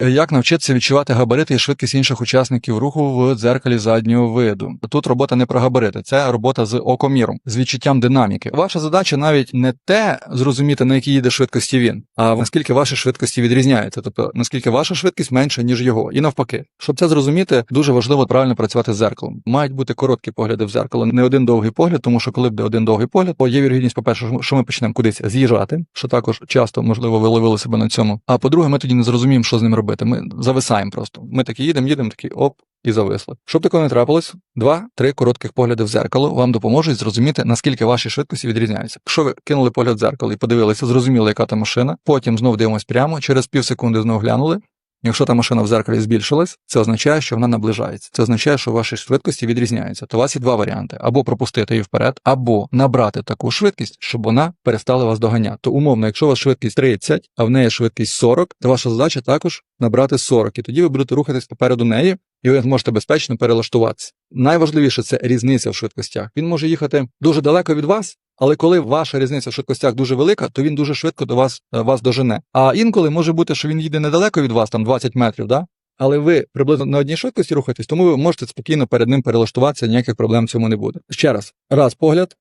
Як навчитися відчувати габарити і швидкість інших учасників руху в дзеркалі заднього виду? Тут робота не про габарити, це робота з окоміром, з відчуттям динаміки. Ваша задача навіть не те зрозуміти, на якій їде швидкості він, а наскільки ваші швидкості відрізняються, тобто наскільки ваша швидкість менша, ніж його, і навпаки. Щоб це зрозуміти, дуже важливо правильно працювати з зеркалом. Мають бути короткі погляди в зеркало, не один довгий погляд, тому що коли буде один довгий погляд, то є вірогідність, по-перше, що ми почнемо кудись з'їжджати, що також часто можливо ви ловили себе на цьому. А по-друге, ми тоді не зрозуміємо, що з ним робити. Ми зависаємо просто. Ми такі їдемо, їдемо, такі оп. І зависли. Щоб такого не трапилось, два-три коротких погляди в зеркало вам допоможуть зрозуміти, наскільки ваші швидкості відрізняються. Якщо ви кинули погляд в зеркало і подивилися, зрозуміли, яка та машина, потім знов дивимось прямо, через пів секунди знов глянули. Якщо та машина в зеркалі збільшилась, це означає, що вона наближається. Це означає, що ваші швидкості відрізняються. То у вас є два варіанти: або пропустити її вперед, або набрати таку швидкість, щоб вона перестала вас доганяти. То умовно, якщо у вас швидкість 30, а в неї швидкість 40, то ваша задача також набрати 40. І тоді ви будете рухатись попереду неї, і ви зможете безпечно перелаштуватися. Найважливіше це різниця в швидкостях. Він може їхати дуже далеко від вас. Але коли ваша різниця в швидкостях дуже велика, то він дуже швидко до вас, е, вас дожене. А інколи може бути, що він їде недалеко від вас, там 20 метрів, да? але ви приблизно на одній швидкості рухаєтесь, тому ви можете спокійно перед ним перелаштуватися, ніяких проблем в цьому не буде. Ще раз, раз погляд,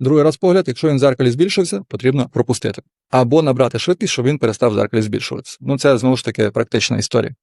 другий раз погляд, якщо він в зеркалі збільшився, потрібно пропустити. Або набрати швидкість, щоб він перестав в зеркалі збільшуватися. Ну це знову ж таки практична історія.